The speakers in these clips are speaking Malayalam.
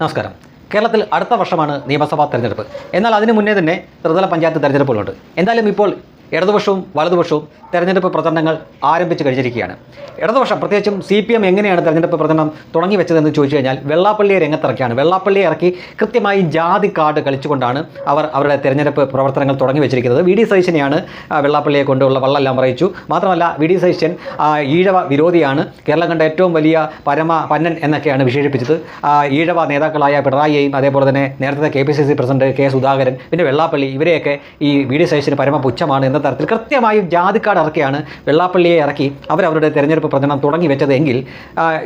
നമസ്കാരം. കേരളത്തിൽ അടുത്ത വർഷമാണ് നിയമസഭാ തെരഞ്ഞെടുപ്പ്. എന്നാൽ അതിനു മുന്നേ തന്നെ ത്രിതല പഞ്ചായത്ത് തെരഞ്ഞെടുപ്പുകളുണ്ട്. എന്തായാലും ഇപ്പോൾ ഇടതുപക്ഷവും വലതുപക്ഷവും തെരഞ്ഞെടുപ്പ് പ്രചരണങ്ങൾ ആരംഭിച്ചു കഴിഞ്ഞിരിക്കുകയാണ്. ഇടതുപക്ഷം പ്രത്യേകിച്ചും സി പി എം എങ്ങനെയാണ് തെരഞ്ഞെടുപ്പ് പ്രചരണം തുടങ്ങി വെച്ചതെന്ന് ചോദിച്ചു കഴിഞ്ഞാൽ വെള്ളാപ്പള്ളിയെ രംഗത്തിറക്കിയാണ്. വെള്ളാപ്പള്ളിയെ ഇറക്കി കൃത്യമായി ജാതി കാർഡ് കളിച്ചുകൊണ്ടാണ് അവർ അവരുടെ തെരഞ്ഞെടുപ്പ് പ്രവർത്തനങ്ങൾ തുടങ്ങി വെച്ചിരിക്കുന്നത്. വി ഡി സതീശനെയാണ് വെള്ളാപ്പള്ളിയെ കൊണ്ടുള്ള വള്ളെല്ലാം പറയിച്ചു മാത്രമല്ല വി ഡി സതീശൻ ഈഴവ വിരോധിയാണ്. കേരളം കണ്ട ഏറ്റവും വലിയ പരമ പന്നൻ എന്നൊക്കെയാണ് വിശേഷിപ്പിച്ചത്. ഈഴവ നേതാക്കളായ പിണറായിയെയും അതേപോലെ തന്നെ നേരത്തെ K P C C president K Sudhakaran പിന്നെ വെള്ളാപ്പള്ളി ഇവരെയൊക്കെ ഈ വി ഡി സതീശന് പരമ പുച്ഛമാണ് എന്ന തരത്തിൽ കൃത്യമായും ജാതിക്കാട് ഇറക്കിയാണ് വെള്ളാപ്പള്ളിയെ ഇറക്കി അവരവരുടെ തെരഞ്ഞെടുപ്പ് പ്രചരണം തുടങ്ങി വെച്ചതെങ്കിൽ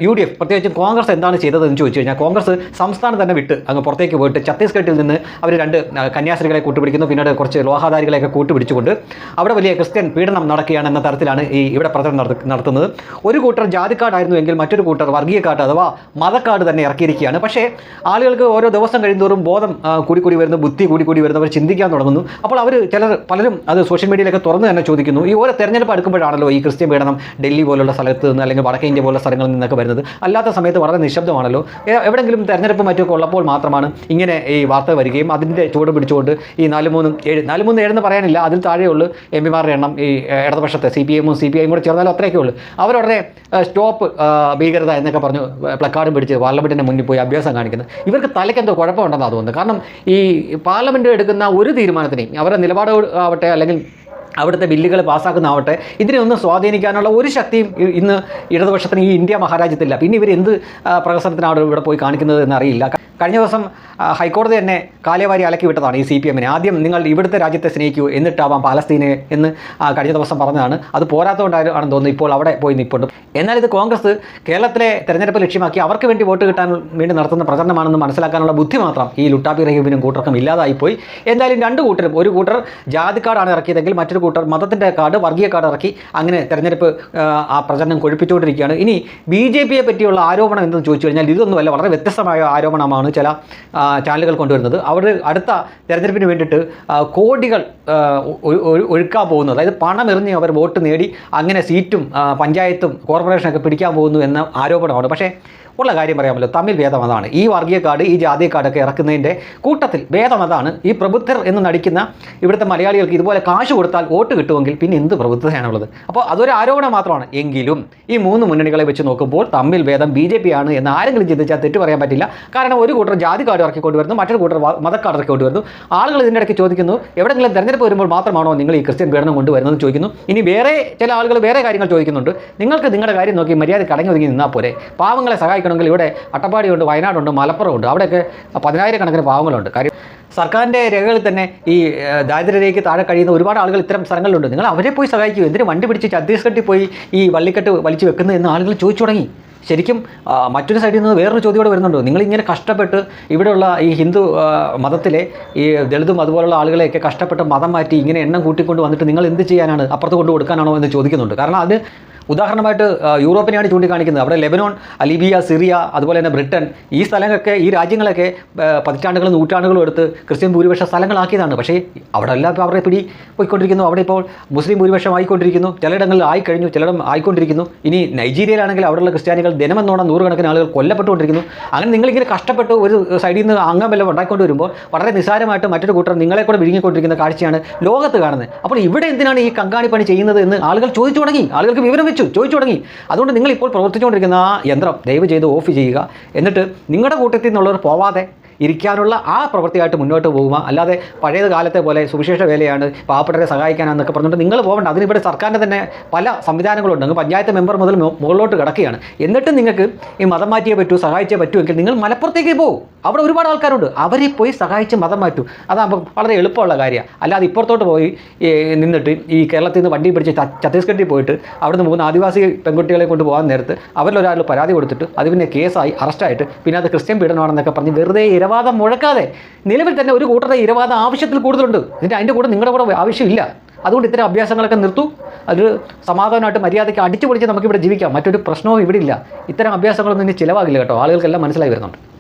യു ഡി എഫ് പ്രത്യേകിച്ചും കോൺഗ്രസ് എന്താണ് ചെയ്തതെന്ന് ചോദിച്ചു കഴിഞ്ഞാൽ കോൺഗ്രസ് സംസ്ഥാനം തന്നെ വിട്ട് അങ്ങ് പുറത്തേക്ക് പോയിട്ട് ഛത്തീസ്ഗഡിൽ നിന്ന് അവർ രണ്ട് കന്യാസ്ത്രീകളെ കൂട്ടുപിടിക്കുന്നു പിന്നീട് കുറച്ച് ലോഹാധാരികളെയൊക്കെ കൂട്ടുപിടിച്ചുകൊണ്ട് അവിടെ വലിയ ക്രിസ്ത്യൻ പീഡനം നടക്കുകയാണ് എന്ന തരത്തിലാണ് ഈ ഇവിടെ പ്രചരണം നടത്തുന്നത്. ഒരു കൂട്ടർ ജാതിക്കാടായിരുന്നു എങ്കിൽ മറ്റൊരു കൂട്ടർ വർഗീയക്കാട് അഥവാ മതക്കാട് തന്നെ ഇറക്കിയിരിക്കുകയാണ്. പക്ഷേ ആളുകൾക്ക് ഓരോ ദിവസം കഴിയുന്തോറും ബോധം കൂടിക്കൂടി കൂടി കൂടി വരുന്നു ബുദ്ധി കൂടിക്കൂടി കൂടി വരുന്നു അവർ ചിന്തിക്കാൻ തുടങ്ങുന്നു. അപ്പോൾ അവർ ചിലർ പലരും അത് സോഷ്യൽ മീഡിയയിലൊക്കെ തുറന്ന് തന്നെ ചോദിക്കുന്നു. ഈ ഓരോ തെരഞ്ഞെടുപ്പ് അടുക്കുമ്പോഴാണല്ലോ ഈ ക്രിസ്ത്യൻ പീഡനം ഡൽഹി പോലുള്ള സ്ഥലത്ത് നിന്ന് അല്ലെങ്കിൽ വടക്കേ ഇന്ത്യ പോലുള്ള സ്ഥലങ്ങളിൽ നിന്നൊക്കെ വരുന്നത്. അല്ലാത്ത സമയത്ത് വളരെ നിശബ്ദമാണല്ലോ. എവിടെങ്കിലും തെരഞ്ഞെടുപ്പ് മറ്റൊക്കെ ഉള്ളപ്പോൾ മാത്രമാണ് ഇങ്ങനെ ഈ വാർത്ത വരികയും അതിന്റെ ചൂട് പിടിച്ചുകൊണ്ട് ഈ നാല് മൂന്നും ഏഴ് നാല് മൂന്ന് ഏഴെന്ന് പറയാനില്ല അതിൽ താഴെയുള്ളൂ എം പിമാരുടെ എണ്ണം ഈ ഇടതുപക്ഷത്തെ സി പി എമ്മും സി പി ഐയും കൂടെ ചേർന്നാലും അത്രയൊക്കെ ഉള്ളൂ. അവരുടനെ സ്റ്റോപ്പ് ഭീകരത എന്നൊക്കെ പറഞ്ഞു പ്ലക്കാർഡും പിടിച്ച് പാർലമെന്റിന്റെ മുന്നിൽ പോയി അഭ്യാസം കാണിക്കുന്നത്. ഇവർക്ക് തലയ്ക്ക് എന്തോ കുഴപ്പമുണ്ടെന്നാണ് തോന്നുന്നത്. കാരണം ഈ പാർലമെന്റ് എടുക്കുന്ന ഒരു തീരുമാനത്തിനെയും അവരുടെ നിലപാട് ആവട്ടെ അല്ലെങ്കിൽ അവിടുത്തെ ബില്ലുകൾ പാസ്സാക്കുന്നതാവട്ടെ ഇതിനെ ഒന്നും സ്വാധീനിക്കാനുള്ള ഒരു ശക്തിയും ഇന്ന് ഇടതുപക്ഷത്തിന് ഈ ഇന്ത്യ മഹാരാജ്യത്തില്ല. പിന്നെ ഇവർ എന്ത് പ്രകസനത്തിനാണ് ഇവിടെ പോയി കാണിക്കുന്നത് എന്നറിയില്ല. കഴിഞ്ഞ ദിവസം ഹൈക്കോടതി തന്നെ കാലേവാരി അലക്കി വിട്ടതാണ് ഈ സി പി എമ്മിനെ. ആദ്യം നിങ്ങൾ ഇവിടുത്തെ രാജ്യത്തെ സ്നേഹിക്കൂ എന്നിട്ടാവാം പാലസ്തീനെ എന്ന് കഴിഞ്ഞ ദിവസം പറഞ്ഞതാണ്. അത് പോരാത്തതുകൊണ്ടാണെന്ന് തോന്നുന്നു ഇപ്പോൾ അവിടെ പോയി നിൽപ്പുണ്ട്. എന്നാൽ ഇത് കോൺഗ്രസ് കേരളത്തിലെ തെരഞ്ഞെടുപ്പ് ലക്ഷ്യമാക്കി അവർക്ക് വേണ്ടി വോട്ട് കിട്ടാൻ വേണ്ടി നടത്തുന്ന പ്രചരണമാണെന്ന് മനസ്സിലാക്കാനുള്ള ബുദ്ധി മാത്രം ഈ ലുട്ടാപ്പി റഹീമിനും കൂട്ടർക്കും ഇല്ലാതായിപ്പോയി. എന്തായാലും രണ്ട് കൂട്ടരും ഒരു കൂട്ടർ ജാതി കാർഡാണ് ഇറക്കിയതെങ്കിൽ മറ്റൊരു കൂട്ടർ മതത്തിന്റെ കാർഡ് വർഗീയ കാർഡ് ഇറക്കി അങ്ങനെ തെരഞ്ഞെടുപ്പ് ആ പ്രചരണം കൊഴിപ്പിച്ചുകൊണ്ടിരിക്കുകയാണ്. ഇനി ബി ജെ പിയെ പറ്റിയുള്ള ആരോപണം എന്തെന്ന് ചോദിച്ചു കഴിഞ്ഞാൽ ഇതൊന്നുമല്ല വളരെ വ്യത്യസ്തമായ ആരോപണമാണ് ചില ചാനലുകൾ കൊണ്ടുവരുന്നത്. അവർ അടുത്ത തെരഞ്ഞെടുപ്പിന് വേണ്ടിയിട്ട് കോടികൾ ഒഴുക്കാൻ പോകുന്നു അതായത് പണം എറിഞ്ഞ് അവർ വോട്ട് നേടി അങ്ങനെ സീറ്റും പഞ്ചായത്തും കോർപ്പറേഷനൊക്കെ പിടിക്കാൻ പോകുന്നു എന്ന ആരോപണമാണ്. പക്ഷേ ഉള്ള കാര്യം പറയാമല്ലോ. തമ്മിൽ വേദമതാണ് ഈ വർഗീയ കാർഡ് ഈ കാർഡൊക്കെ ഇറക്കുന്നതിന്റെ കൂട്ടത്തിൽ വേദമതാണ് ഈ പ്രബുദ്ധർ എന്ന് നടിക്കുന്ന ഇവിടുത്തെ മലയാളികൾക്ക് ഇതുപോലെ കാശ് കൊടുത്താൽ വോട്ട് കിട്ടുമെങ്കിൽ പിന്നെ എന്ത് പ്രബുദ്ധതയാണുള്ളത്? അപ്പോൾ അതൊരു ആരോപണം മാത്രമാണ്. എങ്കിലും ഈ മൂന്ന് മുന്നണികളെ വെച്ച് നോക്കുമ്പോൾ തമ്മിൽ വേദം ബി ജെ പി ആണ് എന്ന് ആരെങ്കിലും ചിന്തിച്ചാൽ തെറ്റ് പറയാൻ പറ്റില്ല. കാരണം ഒരു കൂട്ടർ ജാതി കാർഡ് ഇറക്കി കൊണ്ടുവരുന്നു മറ്റൊരു കൂട്ടർ മത മതക്കാർഡ് ഇറക്കി കൊണ്ടുവരുന്നു. ആളുകൾ ഇതിന്റെ ഇടയ്ക്ക് ചോദിക്കുന്നു എവിടെയെങ്കിലും തെരഞ്ഞെടുപ്പ് വരുമ്പോൾ മാത്രമാണോ നിങ്ങൾ ഈ ക്രിസ്ത്യൻ പീഡനം കൊണ്ടുവരുന്നത് ചോദിക്കുന്നു? ഇനി വേറെ ചില ആളുകൾ വേറെ കാര്യങ്ങൾ ചോദിക്കുന്നുണ്ട്. നിങ്ങൾക്ക് നിങ്ങളുടെ കാര്യം നോക്കി മര്യാദ കടങ്ങി ഒതുങ്ങി നിന്നാൽ പോരെ. പാവങ്ങളെ സഹായിക്കണമെങ്കിൽ ഇവിടെ അട്ടപ്പാടിയുണ്ട് വയനാടുണ്ട് മലപ്പുറമുണ്ട്. അവിടെയൊക്കെ പതിനായിരക്കണക്കിന് പാവങ്ങളുണ്ട്. കാര്യം സർക്കാരിന്റെ രേഖകളിൽ തന്നെ ഈ ദാരിദ്ര്യരേക്ക് താഴെ കഴിയുന്ന ഒരുപാട് ആളുകൾ ഇത്തരം സ്ഥലങ്ങളിലുണ്ട്. നിങ്ങൾ അവരെ പോയി സഹായിക്കൂ. എന്തിനു വണ്ടി പിടിച്ച് ഛത്തീസ്ഗഡിൽ പോയി ഈ വള്ളിക്കെട്ട് വലിച്ചു വെക്കുന്നത് എന്ന് ആളുകൾ ചോദിച്ചു തുടങ്ങി. ശരിക്കും മറ്റൊരു സൈഡിൽ നിന്ന് വേറൊരു ചോദ്യം കൂടെ വരുന്നുണ്ട്. നിങ്ങളിങ്ങനെ കഷ്ടപ്പെട്ട് ഇവിടെയുള്ള ഈ ഹിന്ദു മതത്തിലെ ഈ ദളിതും അതുപോലുള്ള ആളുകളെയൊക്കെ കഷ്ടപ്പെട്ട് മതം മാറ്റി ഇങ്ങനെ എണ്ണം കൂട്ടിക്കൊണ്ട് വന്നിട്ട് നിങ്ങൾ എന്ത് ചെയ്യാനാണ്? അപ്പുറത്ത് കൊണ്ട് കൊടുക്കാനാണോ എന്ന് ചോദിക്കുന്നുണ്ട്. കാരണം അത് ഉദാഹരണമായിട്ട് യൂറോപ്പിനെയാണ് ചൂണ്ടിക്കാണിക്കുന്നത്. അവിടെ ലെബനോൺ ലിബിയ സിറിയ അതുപോലെ തന്നെ ബ്രിട്ടൻ ഈ സ്ഥലങ്ങളൊക്കെ ഈ രാജ്യങ്ങളൊക്കെ പതിറ്റാണ്ടുകളും നൂറ്റാണ്ടുകളും എടുത്ത് ക്രിസ്ത്യൻ ഭൂരിപക്ഷ സ്ഥലങ്ങളാക്കിയതാണ്. പക്ഷേ അവിടെ എല്ലാം ഇപ്പോൾ അവരുടെ പിടി പോയിക്കൊണ്ടിരിക്കുന്നു. അവിടെ ഇപ്പോൾ മുസ്ലിം ഭൂരിപക്ഷം ആയിക്കൊണ്ടിരിക്കുന്നു. ചിലയിടങ്ങളിൽ ആയിക്കഴിഞ്ഞു ചിലയിടം ആയിക്കൊണ്ടിരിക്കുന്നു. ഇനി നൈജീരിയയിലാണെങ്കിൽ അവിടെയുള്ള ക്രിസ്ത്യാനികൾ ദിനമെന്നോണം നൂറുകണക്കിന് ആളുകൾ കൊല്ലപ്പെട്ടുകൊണ്ടിരിക്കുന്നു. അങ്ങനെ നിങ്ങളിങ്ങനെ കഷ്ടപ്പെട്ട് ഒരു സൈഡിൽ നിന്ന് അംഗം വല്ലതും ഉണ്ടാക്കിക്കൊണ്ട് വരുമ്പോൾ വളരെ നിസാരമായിട്ട് മറ്റൊരു കൂട്ടർ നിങ്ങളെ കൂടെ വിഴുങ്ങിക്കൊണ്ടിരിക്കുന്ന കാഴ്ചയാണ് ലോകത്ത് കാണുന്നത്. അപ്പോൾ ഇവിടെ എന്തിനാണ് ഈ കങ്കാണി പണി ചെയ്യുന്നത് എന്ന് ആളുകൾ ചോദിച്ചു തുടങ്ങി. ആളുകൾക്ക് വിവരം വെച്ചു ചോദിച്ചു തുടങ്ങി. അതുകൊണ്ട് നിങ്ങൾ ഇപ്പോൾ പ്രവർത്തിച്ചുകൊണ്ടിരിക്കുന്ന ആ യന്ത്രം ദയവ് ചെയ്ത് ഓഫ് ചെയ്യുക. എന്നിട്ട് നിങ്ങളുടെ കൂട്ടത്തിൽ നിന്നുള്ളവർ പോവാതെ ഇരിക്കാനുള്ള ആ പ്രവൃത്തിയായിട്ട് മുന്നോട്ട് പോകുക. അല്ലാതെ പഴയത് കാലത്തെ പോലെ സുവിശേഷ വേലയാണ് പാവപ്പെട്ടവരെ സഹായിക്കാനാണെന്നൊക്കെ പറഞ്ഞിട്ട് നിങ്ങൾ പോകേണ്ട അതിനിവിടെ സർക്കാരിന്റെ തന്നെ പല സംവിധാനങ്ങളുണ്ട്. അങ്ങ് പഞ്ചായത്ത് മെമ്പർ മുതൽ മുകളിലോട്ട് കിടക്കുകയാണ്. എന്നിട്ടും നിങ്ങൾക്ക് ഈ മതം മാറ്റിയേ പറ്റൂ സഹായിച്ചേ പറ്റുമെങ്കിൽ നിങ്ങൾ മലപ്പുറത്തേക്ക് പോകും അവിടെ ഒരുപാട് ആൾക്കാരുണ്ട്. അവരെ പോയി സഹായിച്ച് മതം മാറ്റൂ. അതാകുമ്പോൾ വളരെ എളുപ്പമുള്ള കാര്യമാണ്. അല്ലാതെ ഇപ്പുറത്തോട്ട് പോയി നിന്നിട്ട് ഈ കേരളത്തിൽ നിന്ന് വണ്ടി പിടിച്ച് ഛത്തീസ്ഗഡിൽ പോയിട്ട് അവിടുന്ന് മൂന്ന് ആദിവാസി പെൺകുട്ടികളെ കൊണ്ട് പോകാൻ നേരത്ത് അവരിലൊരാൾ പരാതി കൊടുത്തിട്ട് അത് പിന്നെ കേസായി അറസ്റ്റായിട്ട് പിന്നെ അത് ക്രിസ്ത്യൻ പീഡനമാണെന്നൊക്കെ പറഞ്ഞ് വെറുതെ ഇരവാദം മുഴക്കാതെ നിലവിൽ തന്നെ ഒരു കൂട്ടരുടെ ഇരവാദം ആവശ്യത്തിൽ കൂടുതലുണ്ട്. എന്നിട്ട് അതിന്റെ കൂടെ നിങ്ങളുടെ കൂടെ ആവശ്യമില്ല. അതുകൊണ്ട് ഇത്തരം അഭ്യാസങ്ങളൊക്കെ നിർത്തു. അതൊരു സമാധാനമായിട്ട് മര്യാദയ്ക്ക് അടിച്ചു പൊളിച്ച് നമുക്കിവിടെ ജീവിക്കാം. മറ്റൊരു പ്രശ്നവും ഇവിടെ ഇല്ല. ഇത്തരം അഭ്യാസങ്ങളൊന്നും ഇനി ചിലവാകില്ല കേട്ടോ. ആളുകൾക്കെല്ലാം മനസ്സിലായി വരുന്നുണ്ട്.